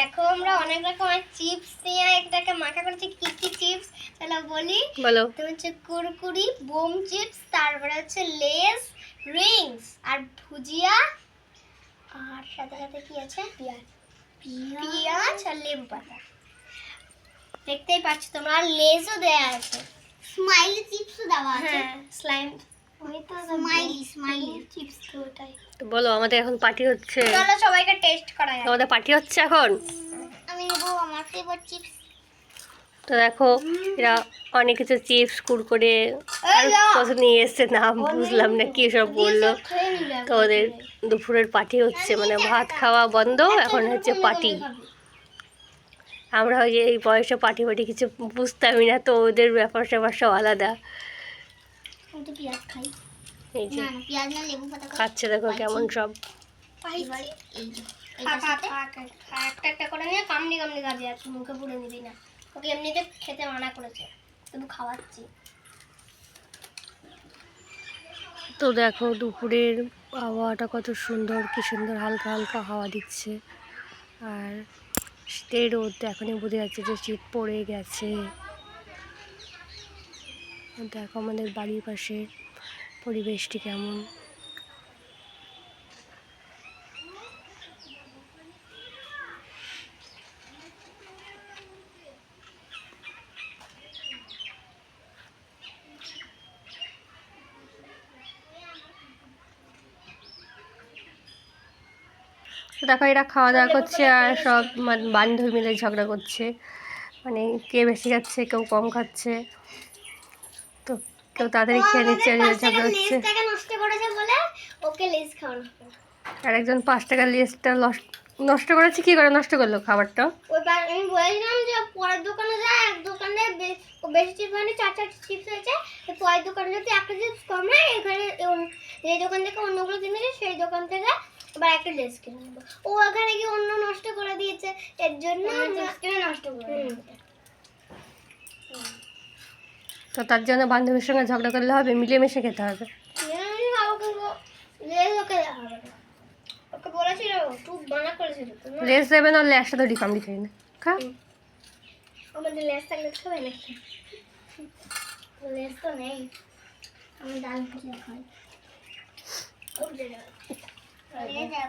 দেখো আমরা অনেক রকমের চিপস নিয়ে একটাকে মাখা করেছি। কি কি চিপস? চলো বলি। বলো। তো হচ্ছে কুরকুরি বোম চিপস তারপরে হচ্ছে লেস রিংস আর ভুজিয়া আর সাথে সাথে কি আছে? পেঁয়াজ। পেঁয়াজ আর লেবু পাতা। দেখতেই পাচ্ছ তোমরা আর লেসও দেয়া আছে। স্মাইলি চিপসও দেওয়া আছে। হ্যাঁ স্লাইম ওই তো বলো আমাদের এখন পার্টি হচ্ছে। চলো সবাইকে টেস্ট করা যাক আমাদের পার্টি হচ্ছে এখন? আমি নেব আমার ফেভারিট চিপস তো দেখো এরা অনেক কিছু চিপস কুরকুরে আর কত নিয়ে এসছে নাম বুঝলাম না কি সব বলল। তো ওদের দুপুরের পার্টি হচ্ছে মানে ভাত খাওয়া বন্ধ এখন হচ্ছে পার্টি আমরা ওই যে এই বয়সে পার্টি পার্টি কিছু বুঝতামই না তো ওদের ব্যাপার স্যাপার সব আলাদা। আমি তো পেঁয়াজ খাই। এই যে না না পেঁয়াজ না লেবু পাতা খাচ্ছে দেখো কেমন সব। একটা একটা করে নিয়ে কামড়ি কামড়ি মুখে পুড়ে নিবি না। ওকে এমনিতে খেতে মানা করেছে তবু খাওয়াচ্ছি। তো দেখো দুপুরের আবহাওয়াটা কত সুন্দর কি সুন্দর হালকা হালকা হাওয়া দিচ্ছে। আর শীতের রোদ এখনই বোঝা যাচ্ছে যে শীত পড়ে গেছে। দেখো আমাদের বাড়ির পাশে পরিবেশটি কেমন। দেখো, এরা খাওয়া দাওয়া করছে আর সব মানে বান্ধবী মিলে ঝগড়া করছে। মানে কে বেশি খাচ্ছে, কেউ কম খাচ্ছে। তো কেউ তাড়াতাড়ি খেয়ে নিচ্ছে আর ঝগড়া হচ্ছে। লেজটাকে নষ্ট করেছে বলে ওকে লেজ খাওয়ানো আর একজন পাঁচ টাকার লিস্টটা নষ্ট করেছে কি করে নষ্ট করল খাবারটা? ওই বার আমি বলেছিলাম যে পরের দোকানে যা এক দোকানে বেশি চিপস মানে চার চারটে চিপস হয়েছে। তো পরের দোকানে যদি একটা চিপস কম হয় এখানে যে দোকান থেকে অন্যগুলো কিনেছে সেই দোকান থেকে এবার একটা লেস কিনে নেব। ও ওখানে কি অন্য নষ্ট করে দিয়েছে এর জন্য কিনে নষ্ট করে তো তার জন্য বান্ধবীর সঙ্গে ঝগড়া করলে হবে মিলেমিশে খেতে হবে। লেস না। তো দেবে না একসাথে ধরি কামড়ি খাই না। খা। আমাদের লেস থাকলে খাবে লেস তো নেই। আমি ডাল খাই।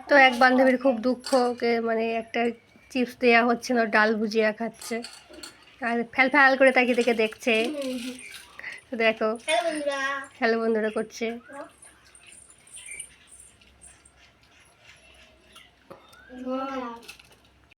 তো এক বান্ধবীর খুব দুঃখ মানে একটা চিপস দেওয়া হচ্ছে না ডাল ভুজিয়া খাচ্ছে। আর ফ্যাল ফ্যাল করে তাকিয়ে দেখে দেখছে। দেখো হ্যালো বন্ধুরা। করছে। ধন্যবাদ